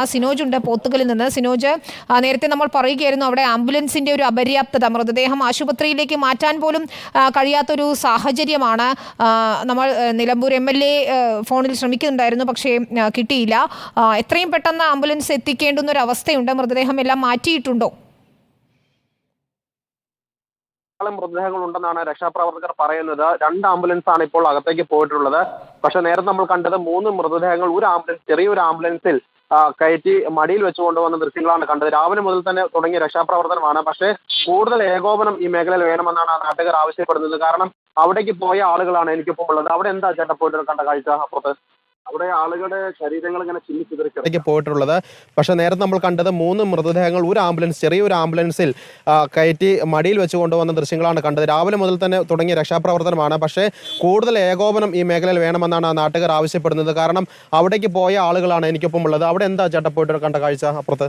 ആ സിനോജ് ഉണ്ട് പോത്തുകലിൽ നിന്ന്. സിനോജ് നേരത്തെ നമ്മൾ പറയുകയായിരുന്നു അവിടെ ആംബുലൻസിന്റെ ഒരു അപര്യാപ്തത മൃതദേഹം ആശുപത്രിയിലേക്ക് മാറ്റാൻ പോലും കഴിയാത്ത കഴിയാത്തൊരു സാഹചര്യമാണ്. നമ്മൾ നിലമ്പൂർ എം എൽ എ ഫോണിൽ ശ്രമിക്കുന്നുണ്ടായിരുന്നു പക്ഷേ കിട്ടിയില്ല. എത്രയും പെട്ടെന്ന് ആംബുലൻസ് എത്തിക്കേണ്ടുന്ന ഒരു അവസ്ഥയുണ്ട് മൃതദേഹം എല്ലാം മാറ്റിയിട്ടുണ്ടോ? ധാരാളം മൃതദേഹങ്ങൾ ഉണ്ടെന്നാണ് രക്ഷാപ്രവർത്തകർ പറയുന്നത്. രണ്ട് ആംബുലൻസ് ആണ് ഇപ്പോൾ അകത്തേക്ക് പോയിട്ടുള്ളത്. പക്ഷെ നേരത്തെ നമ്മൾ കണ്ടത് മൂന്ന് മൃതദേഹങ്ങൾ ഒരു ആംബുലൻസ് ചെറിയൊരു ആംബുലൻസിൽ കയറ്റി മടിയിൽ വെച്ച് കൊണ്ടുവന്ന ദൃശ്യങ്ങളാണ് കണ്ടത്. രാവിലെ മുതൽ തന്നെ തുടങ്ങിയ രക്ഷാപ്രവർത്തനമാണ്. പക്ഷേ കൂടുതൽ ഏകോപനം ഈ മേഖലയിൽ വേണമെന്നാണ് നാട്ടുകാർ ആവശ്യപ്പെടുന്നത്. കാരണം അവിടേക്ക് പോയ ആളുകളാണ് എനിക്കിപ്പോൾ ഉള്ളത്. അവിടെ എന്താ ചേട്ടാ പോയിട്ട് കണ്ട കാഴ്ച അപ്പുറത്ത്? അവിടെ ആളുകളുടെ ശരീരങ്ങൾ ഇങ്ങനെ ചിന്നി ചിതറിക്കിടയ്ക്ക് പോയിട്ടുള്ളത്. പക്ഷെ നേരത്തെ നമ്മൾ കണ്ടത് മൂന്ന് മൃതദേഹങ്ങൾ ഒരു ആംബുലൻസ് ചെറിയൊരു ആംബുലൻസിൽ കയറ്റി മടിയിൽ വെച്ച് കൊണ്ടുവന്ന ദൃശ്യങ്ങളാണ് കണ്ടത്. രാവിലെ മുതൽ തന്നെ തുടങ്ങിയ രക്ഷാപ്രവർത്തനമാണ്. പക്ഷേ കൂടുതൽ ഏകോപനം ഈ മേഖലയിൽ വേണമെന്നാണ് നാട്ടുകാർ ആവശ്യപ്പെടുന്നത്. കാരണം അവിടേക്ക് പോയ ആളുകളാണ് എനിക്കൊപ്പം ഉള്ളത് അവിടെ എന്താ ചേട്ടാ പോയിട്ട് കണ്ട കാഴ്ച അപ്പുറത്ത്?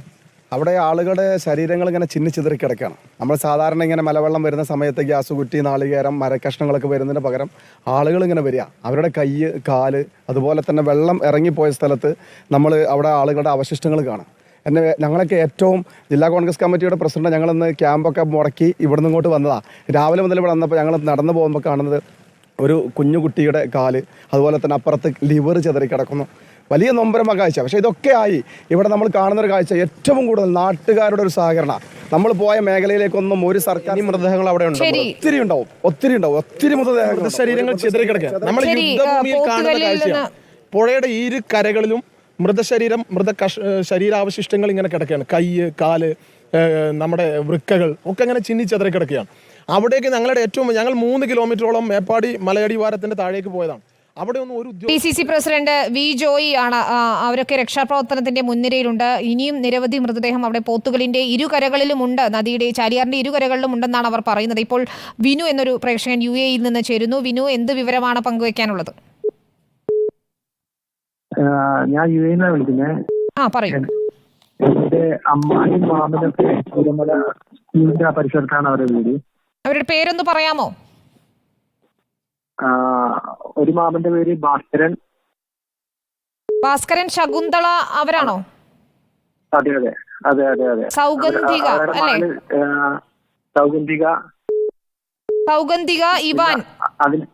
അവിടെ ആളുകളുടെ ശരീരങ്ങൾ ഇങ്ങനെ ചിന്നി ചിതറി കിടക്കുകയാണ്. നമ്മൾ സാധാരണ ഇങ്ങനെ മലവെള്ളം വരുന്ന സമയത്ത് ഗ്യാസ് കുറ്റി നാളികേരം മരക്കഷ്ണങ്ങളൊക്കെ വരുന്നതിന് പകരം ആളുകൾ ഇങ്ങനെ വരിക. അവരുടെ കൈ കാൽ അതുപോലെ തന്നെ വെള്ളം ഇറങ്ങിപ്പോയ സ്ഥലത്ത് നമ്മൾ അവിടെ ആളുകളുടെ അവശിഷ്ടങ്ങൾ കാണാം. എന്നെ ഞങ്ങളൊക്കെ ഏറ്റവും ജില്ലാ കോൺഗ്രസ് കമ്മിറ്റിയുടെ പ്രസിഡന്റ് ഞങ്ങളിന്ന് ക്യാമ്പൊക്കെ മുടക്കി ഇവിടുന്ന് ഇങ്ങോട്ട് വന്നതാണ് രാവിലെ മുതൽ ഇവിടെ വന്നപ്പോൾ ഞങ്ങൾ നടന്നു പോകുമ്പോൾ കാണുന്നത് ഒരു കുഞ്ഞു കുട്ടിയുടെ കാൽ അതുപോലെ തന്നെ അപ്പുറത്ത് ലിവർ ചെതറി കിടക്കുന്നു. വലിയ നൊമ്പരമ കാഴ്ച പക്ഷേ ഇതൊക്കെ ആയി ഇവിടെ നമ്മൾ കാണുന്നൊരു കാഴ്ച ഏറ്റവും കൂടുതൽ നാട്ടുകാരുടെ ഒരു സഹകരണ. നമ്മൾ പോയ മേഖലയിലേക്കൊന്നും ഒരു സർക്കാർ മൃതദേഹങ്ങൾ അവിടെ ഉണ്ട്? ഒത്തിരി ഉണ്ടാവും. ഒത്തിരി ഉണ്ടാവും. ഒത്തിരി മൃതദേഹങ്ങൾ ശരീരങ്ങൾ ചിതറിക്കിടക്കുക നമ്മൾ ശരി, യുദ്ധഭൂമിയിൽ കാണുന്ന കാഴ്ചയാണ് പുഴയുടെ ഇരു കരകളിലും മൃതശരീരം മൃത കഷ ശരീരാവശിഷ്ടങ്ങൾ ഇങ്ങനെ കിടക്കുകയാണ്. കൈ കാൽ നമ്മുടെ വൃക്കകൾ ഒക്കെ ഇങ്ങനെ ചിന്നി ചിതറി കിടക്കുകയാണ്. അവിടേക്ക് ഞങ്ങളുടെ ഏറ്റവും ഞങ്ങൾ മൂന്ന് കിലോമീറ്ററോളം മേപ്പാടി മലയടിവാരത്തിന്റെ താഴേക്ക് പോയതാണ്. അവിടെ ഒന്നും ഒരു P C C president V Joy ആണ്. അവരൊക്കെ രക്ഷാപ്രവർത്തനത്തിന്റെ മുൻനിരയിലുണ്ട്. ഇനിയും നിരവധി മൃതദേഹം അവിടെ പോത്തുകലിന്റെ ഇരുകരകളിലുമുണ്ട് നദിയുടെ ചാലിയാറിന്റെ ഇരുകരകളിലും ഉണ്ടെന്നാണ് അവർ പറയുന്നത്. ഇപ്പോൾ വിനു എന്നൊരു പ്രേക്ഷകൻ യു എയിൽ നിന്ന് ചേരുന്നു. വിനു എന്ത് വിവരമാണ് പങ്കുവെക്കാനുള്ളത്? ഞാൻ യു എന്ന വിളിക്കുന്നത് ആ പറയൂ. എന്റെ അമ്മായും മാമനൊക്കെ തിരുമല സ്കൂളിന്റെ ആ പരിസരത്താണ് അവരുടെ വീട്. അവരുടെ പേരൊന്ന് പറയാമോ? ഒരു മാമന്റെ പേര് ഭാസ്കരൻ. ഭാസ്കരൻ ശകുന്തള അവരാണോ? അതെ അതെ. അതെ അതെ അതെ. സൗഗന്ധിക സൗഗന്ധിക. സൗഗന്ധിക ഇവാൻ. അതിന്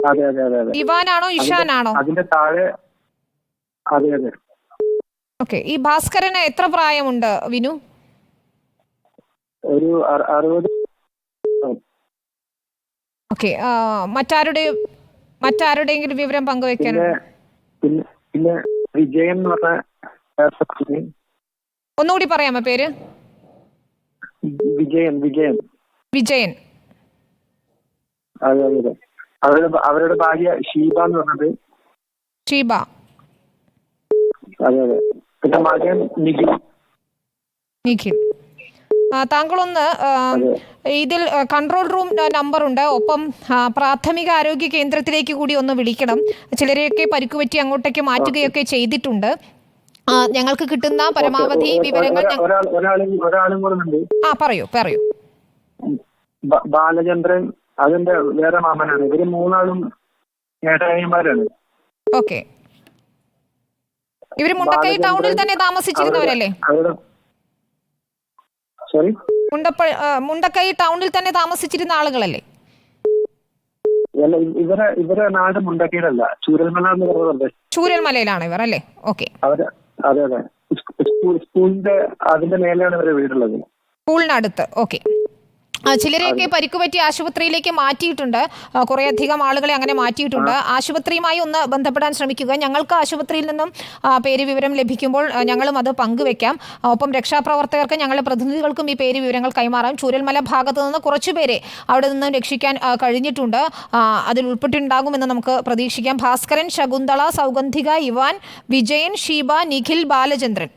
അതെ അതെ അതെ അതെ. ഇവാനാണോ ഇഷാനാണോ? അതിന്റെ താഴെ അതെ അതെ. ഓക്കെ. ഈ ഭാസ്കരന് എത്ര പ്രായമുണ്ട് വിനു? ഒരു അറു- അറുപത് ഓക്കെ മറ്റാരുടെ മറ്റാരുടെയെങ്കിലും വിവരം പങ്കുവെക്കാൻ പിന്നെ വിജയൻ എന്ന് പറഞ്ഞ ഒന്നുകൂടി പറയാമോ പേര്? വിജയൻ വിജയൻ. വിജയൻ. അതെ അതെ. അവരുടെ അവരുടെ ഭാര്യ ഷീബ എന്ന് പറഞ്ഞത്. ഷീബ. അതെ അതെ. പിന്നെ മകൻ നിഖിൽ. നിഖിൽ. താങ്കളൊന്ന് ഇതിൽ കൺട്രോൾ റൂം നമ്പറുണ്ട്. നമ്പർ ഉണ്ട് ഒപ്പം പ്രാഥമിക ആരോഗ്യ കേന്ദ്രത്തിലേക്ക് കൂടി ഒന്ന് വിളിക്കണം. ചിലരെയൊക്കെ പറ്റി അങ്ങോട്ടേക്ക് മാറ്റുകയൊക്കെ ചെയ്തിട്ടുണ്ട്. ഞങ്ങൾക്ക് കിട്ടുന്ന പരമാവധി വിവരങ്ങൾ ആ പറയൂ പറയൂ. ബാലചന്ദ്രൻ അതിന്റെ വേറെ മാമനാണ്. ഇവർ മൂന്നാളും ഏട്ടായിമാരാണ്. ഓക്കെ. ഇവർ മുണ്ടക്കൈ ടൗണിൽ തന്നെ താമസിച്ചിരുന്നവരല്ലേ? സോറി മുണ്ടപ്പ മുണ്ടക്കൈ ടൗണിൽ തന്നെ താമസിച്ചിരുന്ന ആളുകളല്ലേ? അല്ല ഇവരെ ഇവരെ നാട് മുണ്ടക്കയിലല്ല ചൂരൽമല എന്ന് പറഞ്ഞ പ്രദേശം ചൂരൽമലയിലാണ് ഇവർ അല്ലേ? ഓക്കെ. അവർ അതെ അതെ. സ്കൂളിന്റെ അതിന്റെ മേലെയാണ് ഇവരെ വീടുള്ളത്. സ്കൂളിനടുത്ത്. ഓക്കെ. ചിലരെയൊക്കെ പരിക്കുപറ്റി ആശുപത്രിയിലേക്ക് മാറ്റിയിട്ടുണ്ട്. കുറേ അധികം ആളുകളെ അങ്ങനെ മാറ്റിയിട്ടുണ്ട്. ആശുപത്രിയുമായി ഒന്ന് ബന്ധപ്പെടാൻ ശ്രമിക്കുക. ഞങ്ങൾക്ക് ആശുപത്രിയിൽ നിന്നും പേര് വിവരം ലഭിക്കുമ്പോൾ ഞങ്ങളും അത് പങ്കുവെക്കാം. ഒപ്പം രക്ഷാപ്രവർത്തകർക്ക് ഞങ്ങളുടെ പ്രതിനിധികൾക്കും ഈ പേര് വിവരങ്ങൾ കൈമാറാം. ചൂരൽമല ഭാഗത്ത് നിന്ന് കുറച്ചുപേരെ അവിടെ നിന്നും രക്ഷിക്കാൻ കഴിഞ്ഞിട്ടുണ്ട്. അതിൽ ഉൾപ്പെട്ടിട്ടുണ്ടാകുമെന്ന് നമുക്ക് പ്രതീക്ഷിക്കാം. ഭാസ്കരൻ ശകുന്തള സൗഗന്ധിക ഇവാൻ വിജയൻ ഷീബ നിഖിൽ ബാലചന്ദ്രൻ.